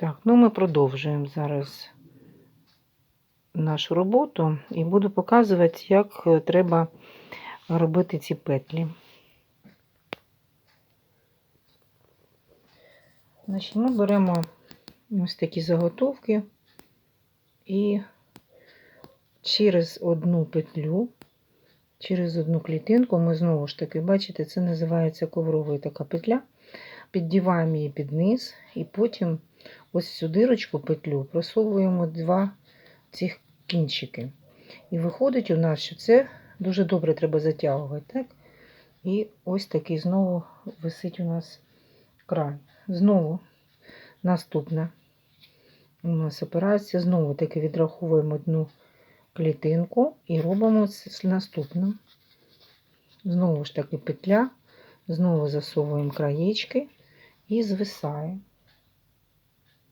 Так, ну ми продовжуємо зараз нашу роботу і буду показувати, як е, треба робити ці петлі. Значить, ми беремо ось такі заготовки і через одну петлю, через одну клітинку, ми знову ж таки, бачите, це називається коврова така петля. Піддіваємо її під низ, і потім ось цю дирочку петлю просовуємо два цих кінчики. І виходить у нас, що це дуже добре треба затягувати. так? І ось такий знову висить у нас край. Знову наступна у нас операція. Знову таки відраховуємо одну клітинку і робимо наступну. Знову ж таки петля, знову засовуємо краєчки і звисає.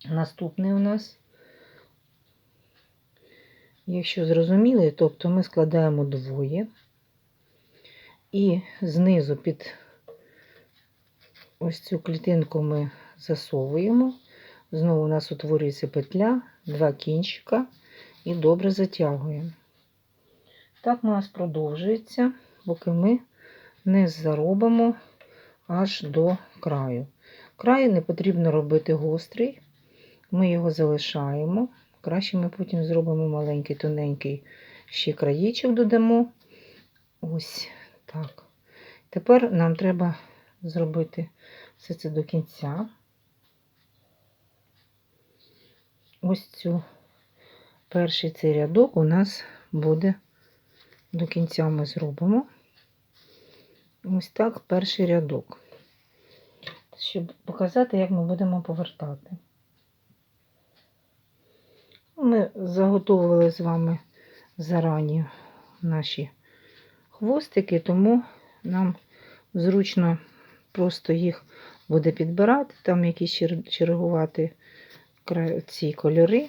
Наступний у нас, якщо зрозуміли, тобто ми складаємо двоє і знизу під ось цю клітинку ми засовуємо. Знову у нас утворюється петля, два кінчика і добре затягуємо. Так у нас продовжується, поки ми не заробимо аж до краю. Край не потрібно робити гострий, ми його залишаємо. Краще ми потім зробимо маленький, тоненький ще краєчок додамо. Ось так. Тепер нам треба зробити все це до кінця. Ось цю перший цей рядок у нас буде до кінця ми зробимо. Ось так перший рядок щоб показати, як ми будемо повертати. Ми заготовили з вами зарані наші хвостики, тому нам зручно просто їх буде підбирати, там якісь чергувати ці кольори.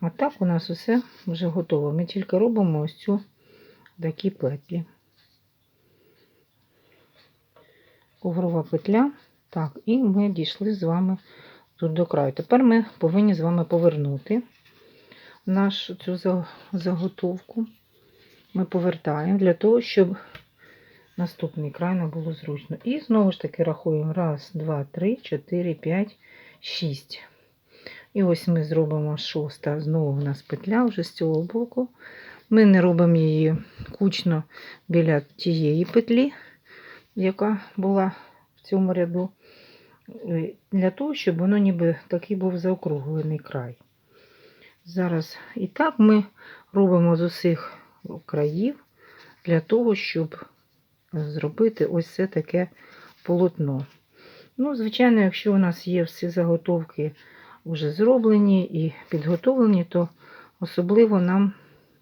А так у нас усе вже готово. Ми тільки робимо ось цю такі петлі. Коврова петля. Так, і ми дійшли з вами тут до краю. Тепер ми повинні з вами повернути нашу цю заготовку. Ми повертаємо для того, щоб наступний край не було зручно. І знову ж таки рахуємо. Раз, два, три, чотири, п'ять, шість. І ось ми зробимо шоста. Знову у нас петля вже з цього боку. Ми не робимо її кучно біля тієї петлі, яка була в цьому ряду. Е, для того, щоб воно ніби такий був заокруглений край. Зараз і так ми робимо з усіх країв для того, щоб зробити ось це таке полотно. Ну, Звичайно, якщо у нас є всі заготовки вже зроблені і підготовлені, то особливо нам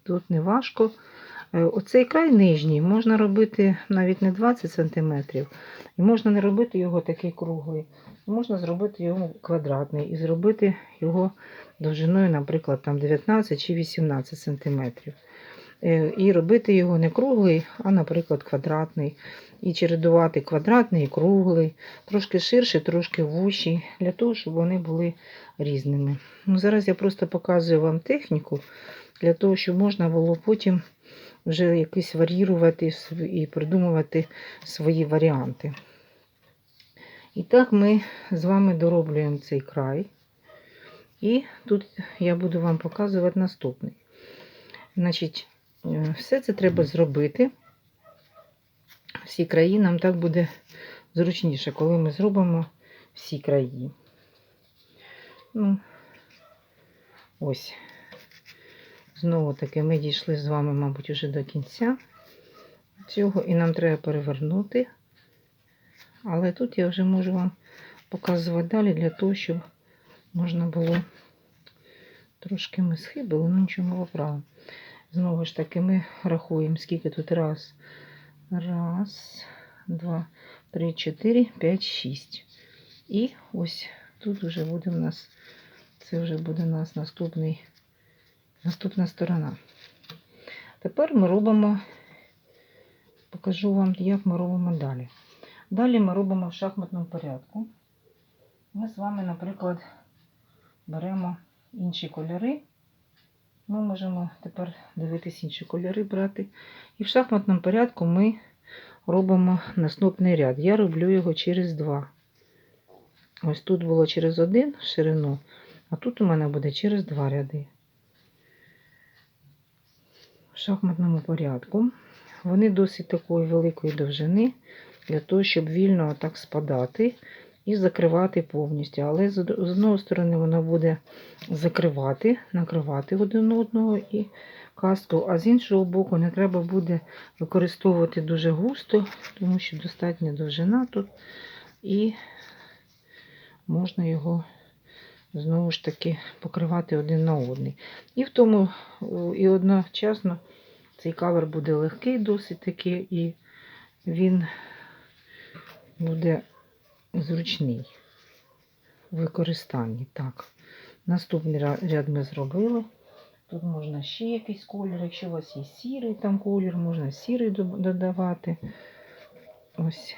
тут не важко. Е, оцей край нижній можна робити навіть не 20 см, і можна не робити його такий круглий, можна зробити його квадратний і зробити його довжиною, наприклад, там 19 чи 18 см. Е, і робити його не круглий, а, наприклад, квадратний. І чередувати квадратний і круглий, трошки ширший, трошки вущий, для того, щоб вони були різними. Ну, Зараз я просто показую вам техніку, для того, щоб можна було потім вже якось варіювати і придумувати свої варіанти. І так ми з вами дороблюємо цей край. І тут я буду вам показувати наступний. Значить, е, все це треба зробити. Всі краї нам так буде зручніше, коли ми зробимо всі краї. Ну, ось. Знову таки ми дійшли з вами, мабуть, уже до кінця цього, і нам треба перевернути. Але тут я вже можу вам показувати далі для того, щоб можна було трошки ми схибили, ну нічого ми. Знову ж таки, ми рахуємо, скільки тут раз. Раз, два, три, чотири, п'ять, шість. І ось тут вже буде у нас, це вже буде у нас наступний наступна сторона. Тепер ми робимо, покажу вам, як ми робимо далі. Далі ми робимо в шахматному порядку. Ми з вами, наприклад, беремо інші кольори. Ми можемо тепер дивитись інші кольори брати. І в шахматному порядку ми робимо наступний ряд. Я роблю його через два. Ось тут було через один ширину, а тут у мене буде через два ряди. В шахматному порядку. Вони досить такої великої довжини для того, щоб вільно так спадати і закривати повністю. Але з од- з одної сторони вона буде закривати, накривати один одного і кастку, а з іншого боку не треба буде використовувати дуже густо, тому що достатня довжина тут, і можна його знову ж таки покривати один на одний. І в тому і одночасно цей кавер буде легкий досить таки, і він буде зручний в використанні. Так, наступний ряд ми зробили. Тут можна ще якийсь колір. Якщо у вас є сірий там колір, можна сірий додавати. Ось.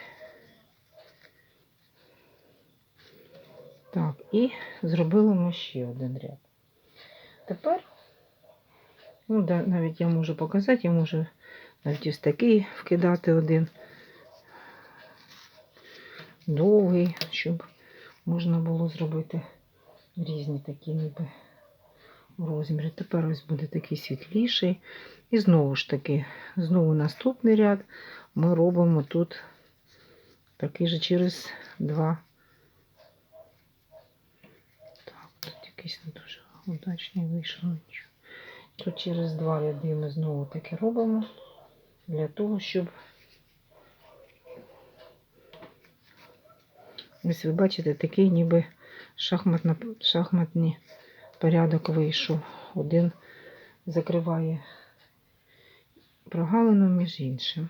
Так, і зробили ми ще один ряд. Тепер, ну, навіть я можу показати, я можу навіть ось такий вкидати один довгий, щоб можна було зробити різні такі ніби розміри. Тепер ось буде такий світліший. І знову ж таки, знову наступний ряд ми робимо тут такий же через два. Так, тут якийсь не дуже удачний вийшов. Тут через два ряди ми знову таки робимо для того, щоб Ось ви бачите, такий ніби шахматна, шахматний порядок вийшов. Один закриває прогалину між іншим.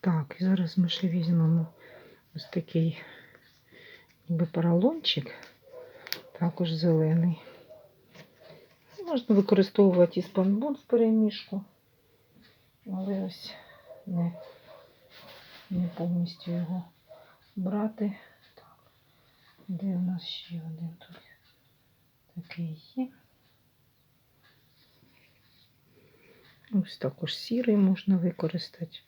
Так, і зараз ми ще візьмемо ось такий ніби поролончик, також зелений. Можна використовувати і спанбон в перемішку, але ось не не повністю його брати. Так, де у нас ще один тут такий є. Ось також сірий можна використати.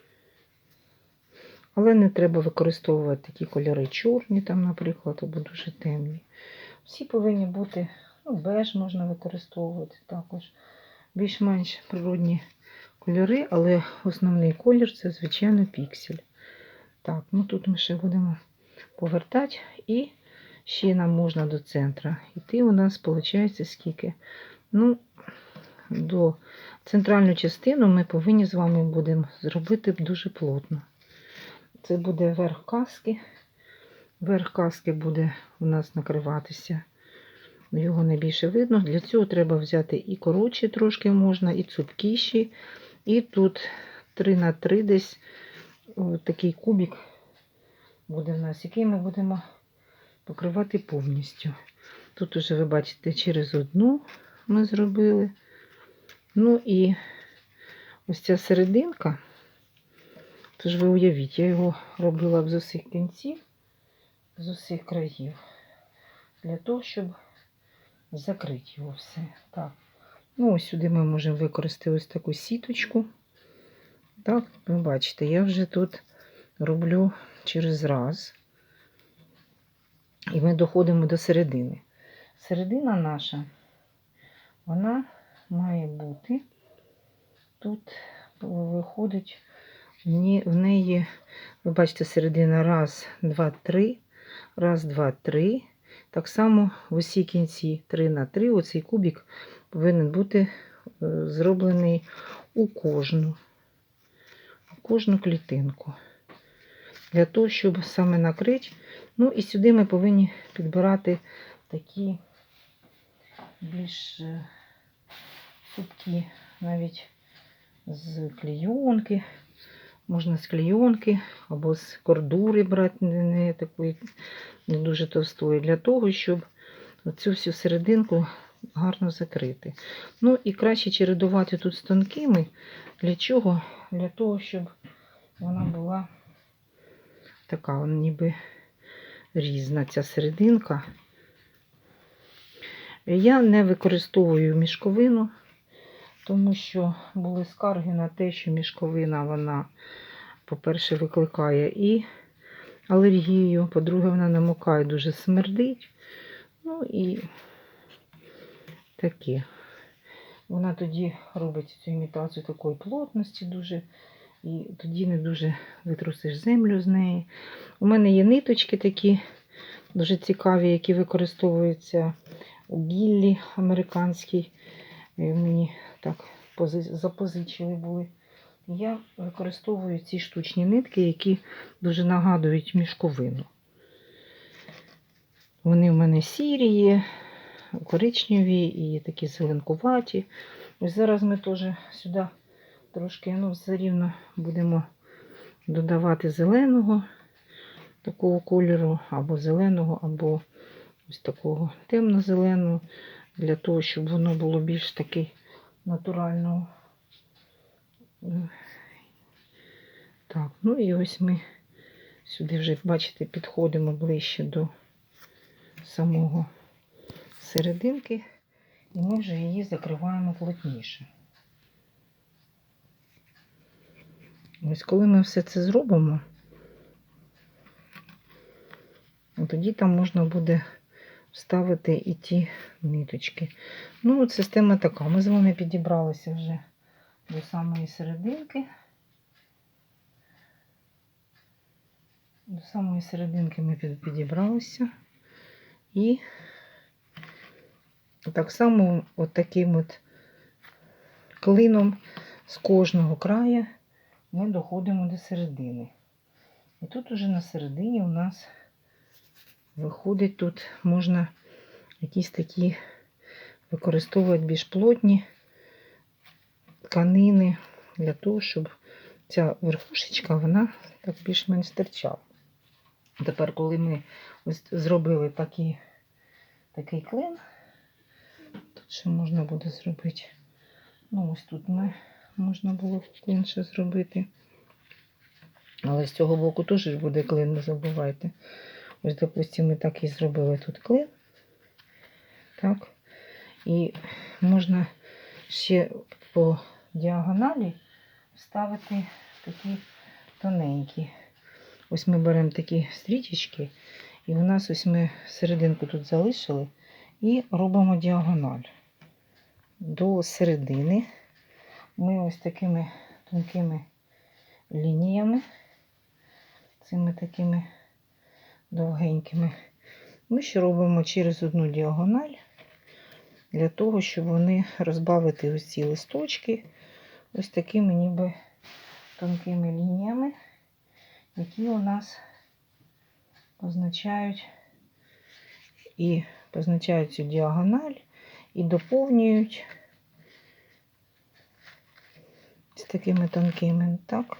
Але не треба використовувати такі кольори чорні, там, наприклад, або дуже темні. Всі повинні бути, ну, беж можна використовувати також. Більш-менш природні кольори, але основний колір це, звичайно, піксель. Так, ну тут ми ще будемо повертати і ще нам можна до центра. Іти у нас виходить скільки? Ну, до центральну частину ми повинні з вами будемо зробити дуже плотно. Це буде верх каски. Верх каски буде у нас накриватися. Його не більше видно. Для цього треба взяти і коротші трошки можна, і цупкіші. І тут 3 на 3 десь такий кубик буде в нас, який ми будемо покривати повністю. Тут уже ви бачите, через одну ми зробили. Ну і ось ця серединка, тож ви уявіть, я його робила б з усіх кінців, з усіх країв, для того, щоб закрити його все. Так. Ну, ось сюди ми можемо використати ось таку сіточку. Так, ви бачите, я вже тут роблю через раз. І ми доходимо до середини. Середина наша, вона має бути. Тут виходить в неї, ви бачите, середина раз, два, три, раз, два, три. Так само в усі кінці 3 на 3. Оцей кубик повинен бути е, зроблений у кожну кожну клітинку. Для того, щоб саме накрити. Ну і сюди ми повинні підбирати такі більш е, супкі, навіть з клейонки. Можна з клейонки або з кордури брати, не, такої не дуже товстої, для того, щоб цю всю серединку гарно закрити. Ну і краще чередувати тут з тонкими. Для чого? Для того, щоб вона була така, ніби різна ця серединка. Я не використовую мішковину, тому що були скарги на те, що мішковина, вона, по-перше, викликає і алергію, по-друге, вона намокає, дуже смердить. Ну і таке. Вона тоді робить цю імітацію такої плотності дуже, і тоді не дуже витрусиш землю з неї. У мене є ниточки такі дуже цікаві, які використовуються у гіллі американській. Мені так запозичили були. Я використовую ці штучні нитки, які дуже нагадують мішковину. Вони в мене сірі є, коричневі і такі зеленкуваті. Ось зараз ми теж сюди трошки ну, все рівно будемо додавати зеленого такого кольору, або зеленого, або ось такого темно-зеленого, для того, щоб воно було більш таки натурального. Так, ну і ось ми сюди вже, бачите, підходимо ближче до самого серединки, і ми вже її закриваємо плотніше. Ось коли ми все це зробимо, тоді там можна буде вставити і ті ниточки. Ну, от система така. Ми з вами підібралися вже до самої серединки. До самої серединки ми підібралися. І так само от таким от клином з кожного краю ми доходимо до середини. І тут уже на середині у нас виходить, тут можна якісь такі використовувати більш плотні тканини для того, щоб ця верхушечка вона так більш-менш стирчала. Тепер, коли ми ось зробили такі, такий клин, ще можна буде зробити. Ну, ось тут ми можна було ще зробити. Але з цього боку теж буде клин, не забувайте. Ось, допустимо, ми так і зробили тут клин. Так. І можна ще по діагоналі вставити такі тоненькі. Ось ми беремо такі стрічечки, і у нас ось ми серединку тут залишили і робимо діагональ. До середини. Ми ось такими тонкими лініями, цими такими довгенькими, ми ще робимо через одну діагональ для того, щоб вони розбавити ось ці листочки ось такими ніби тонкими лініями, які у нас позначають і позначають цю діагональ і доповнюють з такими тонкими. Так,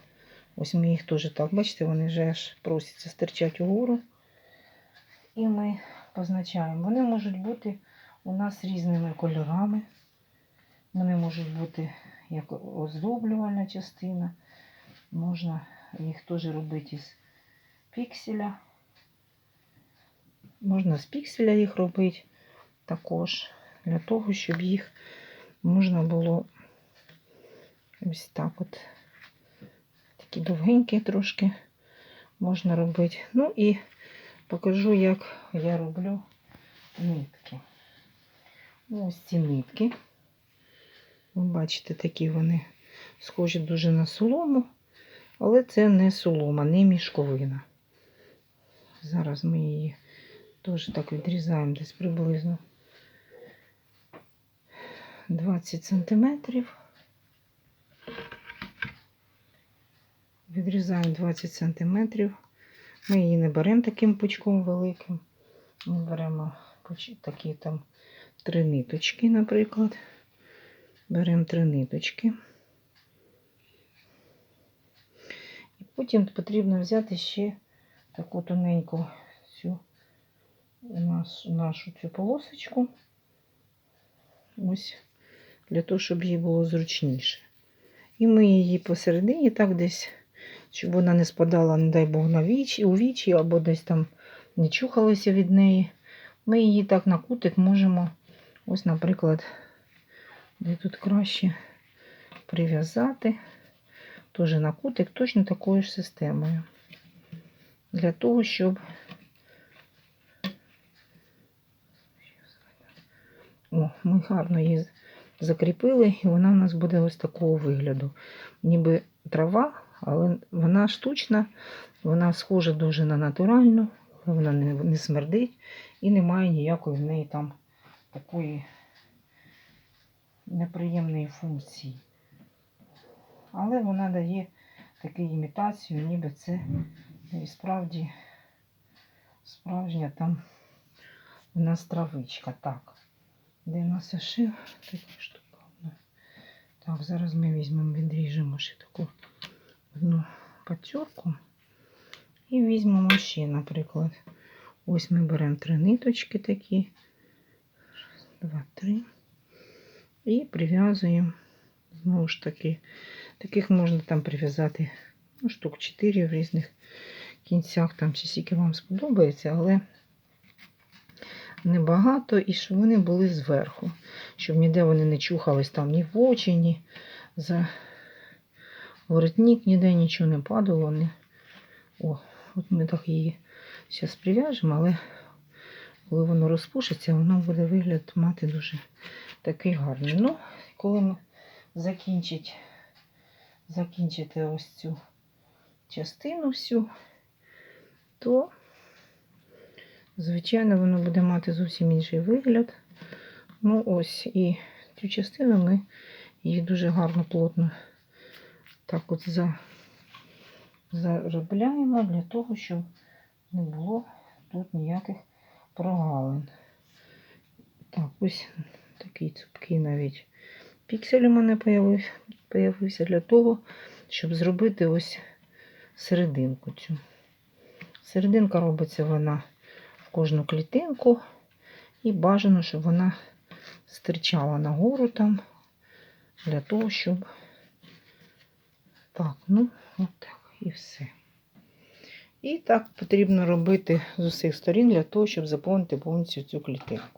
ось ми їх теж так, бачите, вони вже аж просяться стирчать угору. І ми позначаємо. Вони можуть бути у нас різними кольорами. Вони можуть бути як оздоблювальна частина. Можна їх теж робити із пікселя. Можна з пікселя їх робити також, для того, щоб їх можна було ось так от такі довгенькі трошки можна робити. Ну і покажу, як я роблю нитки. Ось ці нитки. Ви бачите, такі вони схожі дуже на солому, але це не солома, не мішковина. Зараз ми її теж так відрізаємо десь приблизно 20 сантиметрів. Відрізаємо 20 сантиметрів. Ми її не беремо таким пучком великим. Ми беремо такі там три ниточки, наприклад. Беремо три ниточки. І потім потрібно взяти ще таку тоненьку цю наш, нашу цю полосочку. Ось для того, щоб їй було зручніше. І ми її посередині так десь, щоб вона не спадала, не дай Бог, на вічі, у вічі або десь там не чухалися від неї. Ми її так на кутик можемо, ось, наприклад, де тут краще прив'язати. Теж на кутик точно такою ж системою. Для того, щоб О, ми гарно її закріпили, і вона у нас буде ось такого вигляду. Ніби трава, але вона штучна, вона схожа дуже на натуральну, вона не, не смердить і немає ніякої в неї там такої неприємної функції. Але вона дає таку імітацію, ніби це і справді справжня там у нас травичка. Так. Де нас ошив? Така штука. одна. Так, зараз ми візьмемо, відріжемо ще таку одну пацюрку. І візьмемо ще, наприклад. Ось ми беремо три ниточки такі. Два, три. І прив'язуємо. Знову ж таки, таких можна там прив'язати ну, штук 4 в різних кінцях, там чи скільки вам сподобається, але небагато, і щоб вони були зверху, щоб ніде вони не чухались там ні в очі, ні за воротник, ніде нічого не падало. Ні. О, от ми так її зараз прив'яжемо, але коли воно розпушиться, воно буде вигляд мати дуже такий гарний. Ну, коли ми закінчить, закінчите ось цю частину всю, то Звичайно, воно буде мати зовсім інший вигляд. Ну, ось, і цю частину ми її дуже гарно, плотно так от за, заробляємо для того, щоб не було тут ніяких прогалин. Так, ось такий цупкий навіть піксель у мене появився, появився для того, щоб зробити ось серединку цю. Серединка робиться вона кожну клітинку. І бажано, щоб вона стирчала нагору там, для того, щоб. Так, ну, от так, і все. І так потрібно робити з усіх сторін для того, щоб заповнити повністю цю клітинку.